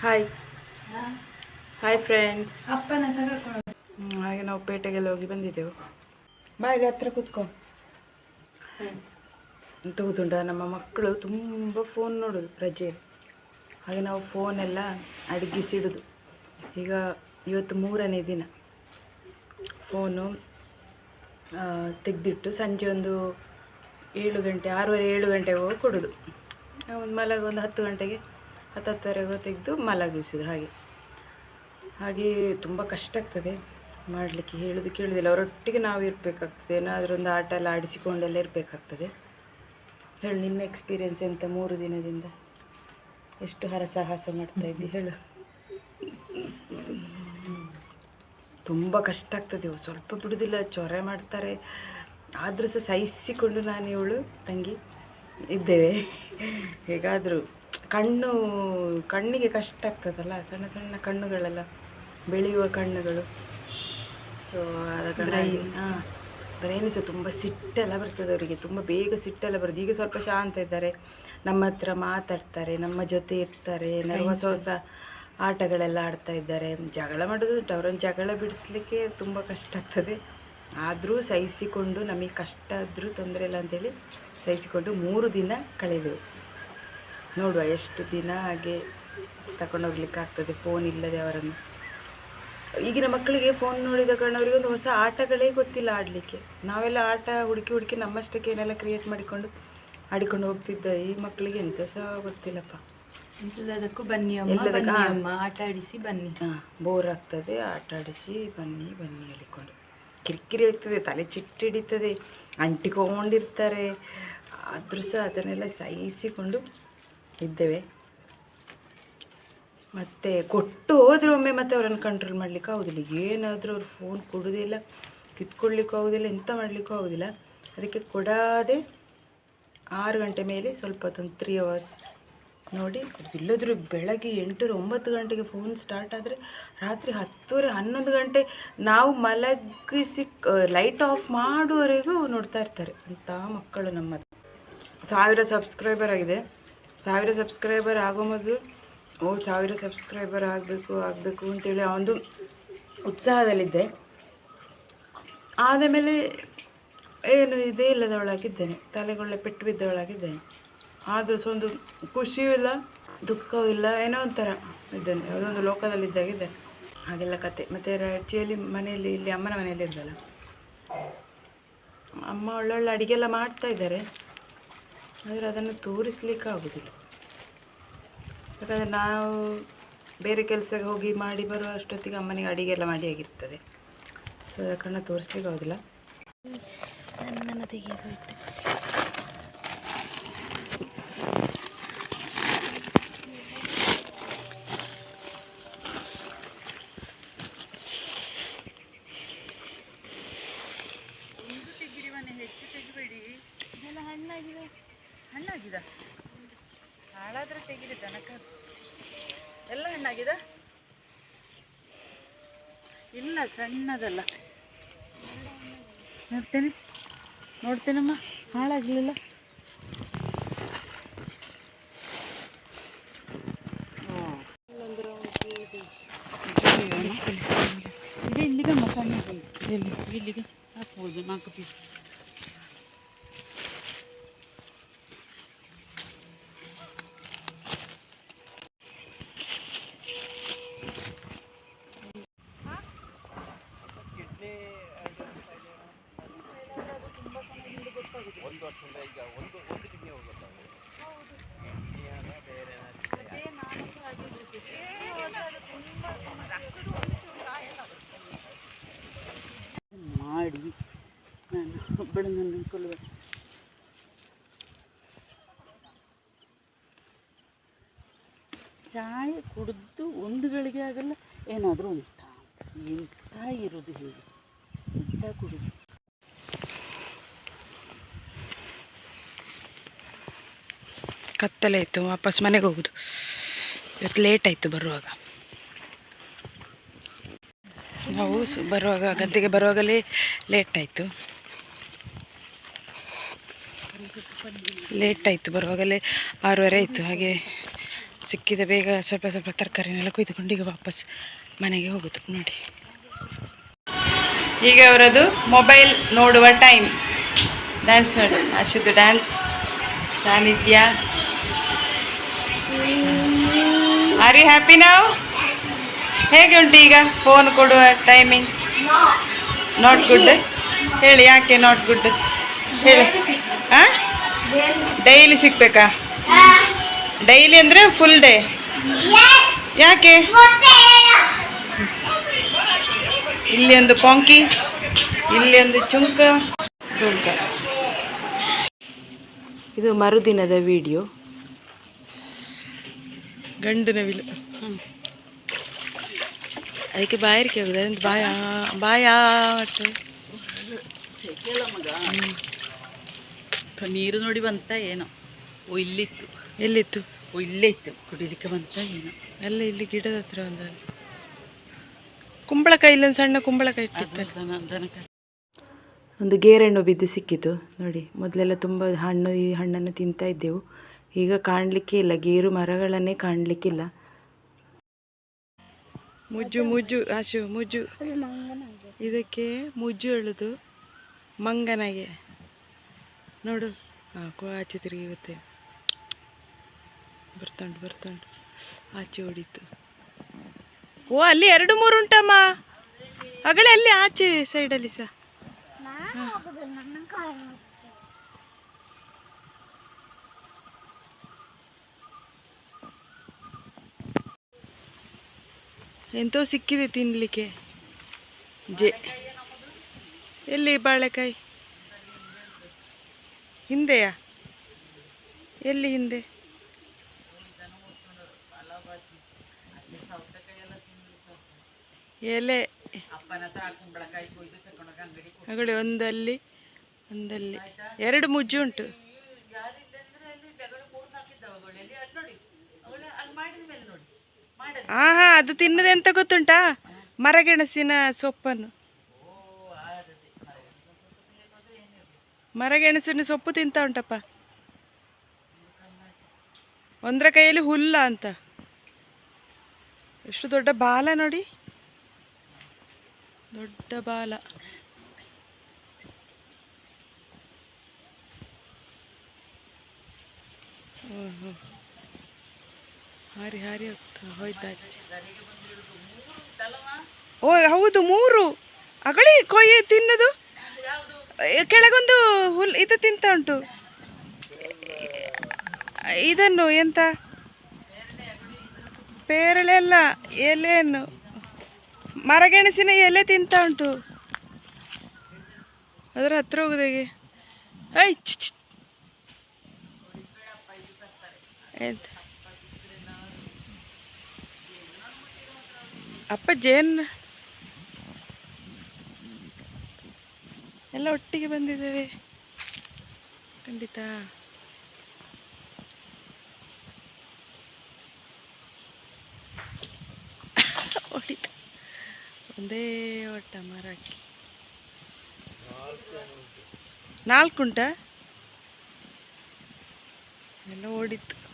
Hi hi friends ಅಪ್ಪನ ಹಾಗೆ ನಾವು ಪೇಟೆಗೆಲ್ಲ ಹೋಗಿ ಬಂದಿದ್ದೆವು. ಬಾಯಿಗೆ ಹತ್ರ ಕೂತ್ಕೊ. ತೂತುಂಡ ನಮ್ಮ ಮಕ್ಕಳು ತುಂಬ ಫೋನ್ ನೋಡೋದು ರಜೆ. ಹಾಗೆ ನಾವು ಫೋನೆಲ್ಲ ಅಡಗಿಸಿಡುದು. ಈಗ ಇವತ್ತು ಮೂರನೇ ದಿನ. ಫೋನು ತೆಗೆದಿಟ್ಟು ಸಂಜೆ ಒಂದು ಏಳು ಗಂಟೆ ಆರೂವರೆ ಏಳು ಗಂಟೆಗೆ ಹೋಗಿ ಕೊಡೋದು. ಒಂದು ಮಲಗ ಒಂದು ಹತ್ತು ಗಂಟೆಗೆ. ಹತ್ತು ಹತ್ತುವರೆಗೆ ತೆಗೆದು ಮಲಗಿಸೋದು ಹಾಗೆ. ಹಾಗೆ ತುಂಬ ಕಷ್ಟ ಆಗ್ತದೆ ಮಾಡಲಿಕ್ಕೆ, ಹೇಳೋದು ಕೇಳೋದಿಲ್ಲ. ಅವರೊಟ್ಟಿಗೆ ನಾವು ಇರಬೇಕಾಗ್ತದೆ. ಏನಾದರೂ ಒಂದು ಆಟ ಎಲ್ಲ ಆಡಿಸಿಕೊಂಡೆಲ್ಲ ಇರಬೇಕಾಗ್ತದೆ. ಹೇಳು, ನಿನ್ನ ಎಕ್ಸ್ಪೀರಿಯನ್ಸ್ ಎಂತ ಮೂರು ದಿನದಿಂದ? ಎಷ್ಟು ಹರಸಾಹಸ ಮಾಡ್ತಾ ಇದ್ದಿ, ಹೇಳು. ತುಂಬ ಕಷ್ಟ ಆಗ್ತದೆ. ಸ್ವಲ್ಪ ಬಿಡುವುದಿಲ್ಲ ಚೊರೆ ಮಾಡ್ತಾರೆ. ಆದರೂ ಸಹ ಸಹಿಸಿಕೊಂಡು ನಾನು ಇವಳು, ತಂಗಿ, ಇದ್ದೇವೆ. ಹೇಗಾದರೂ ಕಣ್ಣು ಕಣ್ಣಿಗೆ ಕಷ್ಟ ಆಗ್ತದಲ್ಲ ಸಣ್ಣ ಸಣ್ಣ ಕಣ್ಣುಗಳೆಲ್ಲ ಬೆಳೆಯುವ ಕಣ್ಣುಗಳು. ಸೊ ಹಾಂ ಬ್ರೈನ್ ಸಹ ತುಂಬ ಸಿಟ್ಟೆಲ್ಲ ಬರ್ತದೆ ಅವರಿಗೆ ತುಂಬ ಬೇಗ ಸಿಟ್ಟೆಲ್ಲ ಬರ್ತದೆ. ಈಗ ಸ್ವಲ್ಪ ಶಾಂತ ಇದ್ದಾರೆ ನಮ್ಮ ಹತ್ರ ಮಾತಾಡ್ತಾರೆ ನಮ್ಮ ಜೊತೆ ಇರ್ತಾರೆ ನಮ್ಮ ಹೊಸ ಹೊಸ ಆಟಗಳೆಲ್ಲ ಆಡ್ತಾ ಇದ್ದಾರೆ. ಜಗಳ ಮಾಡೋದು ಅವರನ್ನು ಜಗಳ ಬಿಡಿಸ್ಲಿಕ್ಕೆ ತುಂಬ ಕಷ್ಟ ಆಗ್ತದೆ. ಆದರೂ ಸಹಿಸಿಕೊಂಡು ನಮಗೆ ಕಷ್ಟ ಆದರೂ ತೊಂದರೆ ಇಲ್ಲ ಅಂತೇಳಿ ಸಹಿಸಿಕೊಂಡು ಮೂರು ದಿನ ಕಳೆದೆವು ನೋಡುವ ಎಷ್ಟು ದಿನ ಹಾಗೆ ತಗೊಂಡೋಗ್ಲಿಕ್ಕೆ ಆಗ್ತದೆ ಫೋನ್ ಇಲ್ಲದೆ ಅವರನ್ನು. ಈಗಿನ ಮಕ್ಕಳಿಗೆ ಫೋನ್ ನೋಡಿದ ಕಾರಣ ಅವರಿಗೆ ಒಂದು ಹೊಸ ಆಟಗಳೇ ಗೊತ್ತಿಲ್ಲ ಆಡಲಿಕ್ಕೆ. ನಾವೆಲ್ಲ ಆಟ ಹುಡುಕಿ ಹುಡುಕಿ ನಮ್ಮಷ್ಟಕ್ಕೆ ಏನೆಲ್ಲ ಕ್ರಿಯೇಟ್ ಮಾಡಿಕೊಂಡು ಆಡಿಕೊಂಡು ಹೋಗ್ತಿದ್ದ ಈ ಮಕ್ಕಳಿಗೆ ಎಂತ ಸಹ ಗೊತ್ತಿಲ್ಲಪ್ಪ. ಎಲ್ಲದಕ್ಕೂ ಬನ್ನಿ ಅಮ್ಮ ಆಟ ಆಡಿಸಿ ಬನ್ನಿ. ಹಾಂ ಬೋರ್ ಆಗ್ತದೆ ಆಟ ಆಡಿಸಿ ಬನ್ನಿ ಬನ್ನಿ ಹೇಳಿಕೊಂಡು. ಕಿರಿಕಿರಿ ಆಗ್ತದೆ ತಲೆ ಚಿಟ್ಟಿಡಿತದೆ ಅಂಟಿಕೊಂಡಿರ್ತಾರೆ. ಆದರೂ ಸಹ ಅದನ್ನೆಲ್ಲ ಸಹಿಸಿಕೊಂಡು ಇದ್ದೇವೆ. ಮತ್ತು ಕೊಟ್ಟು ಹೋದ್ರೆ ಒಮ್ಮೆ ಮತ್ತೆ ಅವರನ್ನು ಕಂಟ್ರೋಲ್ ಮಾಡಲಿಕ್ಕೆ ಆಗೋದಿಲ್ಲ. ಏನಾದರೂ ಅವ್ರು ಫೋನ್ ಕೊಡೋದಿಲ್ಲ ಕಿತ್ಕೊಳ್ಳಿಕ್ಕೂ ಆಗೋದಿಲ್ಲ ಎಂಥ ಮಾಡಲಿಕ್ಕೂ ಆಗೋದಿಲ್ಲ. ಅದಕ್ಕೆ ಕೊಡಾದೆ ಆರು ಗಂಟೆ ಮೇಲೆ ಸ್ವಲ್ಪ ಹೊತ್ತೊಂದು ತ್ರೀ ಅವರ್ಸ್ ನೋಡಿ ಇಲ್ಲದ್ರು ಬೆಳಗ್ಗೆ ಎಂಟು ಒಂಬತ್ತು ಗಂಟೆಗೆ ಫೋನ್ ಸ್ಟಾರ್ಟ್ ಆದರೆ ರಾತ್ರಿ ಹತ್ತುವರೆ ಹನ್ನೊಂದು ಗಂಟೆ ನಾವು ಮಲಗಿಸಿ ಲೈಟ್ ಆಫ್ ಮಾಡುವವರೆಗೂ ನೋಡ್ತಾ ಇರ್ತಾರೆ. ಅಂಥ ಮಕ್ಕಳು ನಮ್ಮ ಸಾವಿರ ಸಬ್ಸ್ಕ್ರೈಬರ್ ಆಗಿದೆ. ಸಾವಿರ ಸಬ್ಸ್ಕ್ರೈಬರ್ ಆಗೋ ಮೊದಲು, ಓ, ಸಾವಿರ ಸಬ್ಸ್ಕ್ರೈಬರ್ ಆಗಬೇಕು ಆಗಬೇಕು ಅಂತೇಳಿ ಆ ಒಂದು ಉತ್ಸಾಹದಲ್ಲಿದ್ದೆ. ಆದ ಮೇಲೆ ಏನು, ಇದೇ ಇಲ್ಲದವಳಾಗಿದ್ದೇನೆ. ತಲೆಗೊಳ್ಳೆ ಪೆಟ್ಟು ಬಿದ್ದವಳಾಗಿದ್ದೇನೆ. ಆದರೂ ಸಹ ಒಂದು ಖುಷಿಯೂ ಇಲ್ಲ, ದುಃಖವೂ ಇಲ್ಲ, ಏನೋ ಒಂಥರ ಇದ್ದೇನೆ. ಯಾವುದೊಂದು ಲೋಕದಲ್ಲಿದ್ದಾಗಿದ್ದೆ. ಹಾಗೆಲ್ಲ ಕತೆ. ಮತ್ತು ಆ್ಯಕ್ಚುಲಿ ಮನೆಯಲ್ಲಿ, ಇಲ್ಲಿ ಅಮ್ಮನ ಮನೆಯಲ್ಲಿ ಇದ್ದಲ್ಲ ಅಮ್ಮ ಒಳ್ಳೊಳ್ಳೆ ಅಡಿಗೆಲ್ಲ ಮಾಡ್ತಾ ಇದ್ದಾರೆ. ಆದರೆ ಅದನ್ನು ತೋರಿಸ್ಲಿಕ್ಕೆ ಆಗೋದಿಲ್ಲ ಯಾಕಂದರೆ ನಾವು ಬೇರೆ ಕೆಲಸಕ್ಕೆ ಹೋಗಿ ಮಾಡಿ ಬರುವ ಅಷ್ಟೊತ್ತಿಗೆ ಅಮ್ಮನಿಗೆ ಅಡಿಗೆ ಎಲ್ಲ ಮಾಡಿ ಆಗಿರ್ತದೆ. ಸೊ ಅದ ಕಾರಣ ತೋರಿಸ್ಲಿಕ್ಕೆ ಆಗೋದಿಲ್ಲ ನನ್ನ ಬಿಟ್ಟು ಹಾಳಾದ್ರೆ ತೆಗೀರಿ ದನಕ ಎಲ್ಲ ಹಣ್ಣಾಗಿದ? ಇಲ್ಲ ಸಣ್ಣದಲ್ಲ. ನೋಡ್ತೇನೆ. ನೋಡ್ತೇನಮ್ಮ ಹಾಳಾಗಲಿಲ್ಲ. ಇದೆ ಇಲ್ಲಿಗೆ ಮಸಾಲೆ. ಇಲ್ಲಿಗೆ ಹಾಕ್ಬೋದು ನಾಲ್ಕು ಪೀಸ್ ಮಾಡಿ ನನ್ನ ಕೊಲ್ಲುವೆ ಚಾಯ್ ಕುಡಿದು ಒಂದು ಗಳಿಗೆ ಆಗಲ್ಲ, ಏನಾದರೂ ಉಂಟ? ಎಂತ ಇರೋದು ಹೇಳಿ ಎಂತ ಕುಡಿದು? ಕತ್ತಲೆ ಆಯಿತು ವಾಪಸ್ ಮನೆಗೆ ಹೋಗುದು. ಇವತ್ತು ಲೇಟ್ ಆಯಿತು ಬರುವಾಗ. ನಾವು ಬರುವಾಗ, ಗದ್ದೆಗೆ ಬರುವಾಗಲೇ ಲೇಟ್ ಆಯಿತು. ಲೇಟ್ ಆಯಿತು, ಬರುವಾಗಲೇ ಆರೂವರೆ ಆಯಿತು. ಹಾಗೆ ಸಿಕ್ಕಿದ ಬೇಗ ಸ್ವಲ್ಪ ಸ್ವಲ್ಪ ತರಕಾರಿನೆಲ್ಲ ಕುಯ್ದುಕೊಂಡು ಈಗ ವಾಪಸ್ ಮನೆಗೆ ಹೋಗೋದು, ನೋಡಿ. ಈಗ ಅವರದು ಮೊಬೈಲ್ ನೋಡುವ ಟೈಮ್. ಡ್ಯಾನ್ಸ್ ನೋಡಿ ಅಶುದ್ಧ ಡ್ಯಾನ್ಸ್ ಸಾನಿಧ್ಯ. ಆರ್ ಯು ಹ್ಯಾಪಿ ನಾವು ಹೇಗೆ ಉಂಟು ಈಗ ಫೋನ್ ಕೊಡುವ ಟೈಮಿಂಗ್ ನಾಟ್ ಗುಡ್ ಹೇಳಿ, ಯಾಕೆ ನಾಟ್ ಗುಡ್ ಹೇಳಿ. ಡೈಲಿ ಸಿಗ್ಬೇಕಾ? ಡೈಲಿ ಅಂದರೆ ಫುಲ್ ಡೇ ಯಾಕೆ? ಇಲ್ಲಿ ಒಂದು ಪಾಂಕಿ ಇಲ್ಲಿ ಒಂದು ಚುಂಕ. ಇದು ಮರುದಿನದ ವಿಡಿಯೋ ಗಂಡನ ವಿಲ್ ಅದಕ್ಕೆ ಬಾಯಾರಿಕೆ ಹೋಗುದು ಬಾಯಾ ಬಾಯ ನೀರು ನೋಡಿ ಬಂತ ಏನೋ. ಓ ಇಲ್ಲಿತ್ತು. ಎಲ್ಲಿತ್ತು? ಓ ಇಲ್ಲೇ ಇತ್ತು. ಕುಡಿಲಿಕ್ಕೆ ಬಂತ ಏನೋ. ಎಲ್ಲ ಇಲ್ಲಿ ಗಿಡದ ಹತ್ರ ಒಂದು ಕುಂಬಳಕಾಯಿ ಇಲ್ಲೊಂದು ಸಣ್ಣ ಕುಂಬಳಕಾಯಿ ಇಟ್ಟಿತ್ತಲ್ಲ. ಒಂದು ಗೇರೆಣ್ಣು ಬಿದ್ದು ಸಿಕ್ಕಿತು ನೋಡಿ ಮೊದಲೆಲ್ಲ ತುಂಬ ಹಣ್ಣು ಈ ಹಣ್ಣನ್ನು ತಿಂತಾ ಇದ್ದೆವು. ಈಗ ಕಾಣಲಿಕ್ಕೆ ಇಲ್ಲ. ಗೇರು ಮರಗಳನ್ನೇ ಕಾಣಲಿಕ್ಕಿಲ್ಲ ಮುಜ್ಜು ಮುಜ್ಜು ಆಶು ಮುಜ್ಜು. ಇದಕ್ಕೆ ಮುಜ್ಜು ಹೇಳುದು ಮಂಗನಗೆ. ನೋಡು ಕೋ ಆಚೆ ತಿರುಗಿ ಬರ್ತಂಡು ಬರ್ತಂಡು. ಆಚೆ ಹೊಡಿತು ಓ ಅಲ್ಲಿ ಎರಡು ಮೂರು ಉಂಟಮ್ಮ. ಅಗಳೇ ಅಲ್ಲಿ ಆಚೆ ಸೈಡಲ್ಲಿ ಸಹ ಎಂತೋ ಸಿಕ್ಕಿದೆ ತಿನ್ನಲಿಕ್ಕೆ ಜೆ. ಎಲ್ಲಿ ಬಾಳೆಕಾಯಿ? ಹಿಂದೆಯಾ? ಎಲ್ಲಿ ಹಿಂದೆ? ಎಲೆ. ಅಗಡೆ ಒಂದಲ್ಲಿ ಒಂದಲ್ಲಿ. ಎರಡು ಮುಜ್ಜು ಉಂಟು. ಹಾ ಹಾ ಅದು ತಿನ್ನದೆ ಅಂತ ಗೊತ್ತುಂಟಾ? ಮರಗೆಣಸಿನ ಸೊಪ್ಪನ್ನು. ಮರಗೆಣಸಿನ ಸೊಪ್ಪು ತಿಂತ ಉಂಟಪ್ಪ. ಒಂದರ ಕೈಯಲ್ಲಿ ಹುಲ್ಲ ಅಂತ. ಎಷ್ಟು ದೊಡ್ಡ ಬಾಲ ನೋಡಿ. ದೊಡ್ಡ ಬಾಲ. ಹಾರಿ ಹಾರಿ ಹೋಯ್ತಾಯ್ತು. ಓ, ಹೌದು, ಮೂರು. ಅಗಳಿ, ಕೊಯ್ಯಿ ತಿನ್ನೋದು. ಕೆಳಗೊಂದು ಹುಲ್ ಇದು ತಿಂತ ಉಂಟು. ಇದನ್ನು ಎಂತ? ಪೇರಳೆ ಅಲ್ಲ, ಎಲೆಯನ್ನು. ಮರಗೆಣಸಿನ ಎಲೆ ತಿಂತ ಉಂಟು. ಅದರ ಹತ್ರ ಹೋಗುದು ಹೇಗೆ? ಐ ಅಪ್ಪ ಜೇನ್ ಎಲ್ಲ ಒಟ್ಟಿಗೆ ಬಂದಿದ್ದೇವೆ. ಖಂಡಿತ. ಹೊಡಿತ ಒಂದೇ ಒಟ್ಟ ಮರಕ್ಕೆ ನಾಲ್ಕುಂಟ ಎಲ್ಲ ಓಡಿತ್ತು.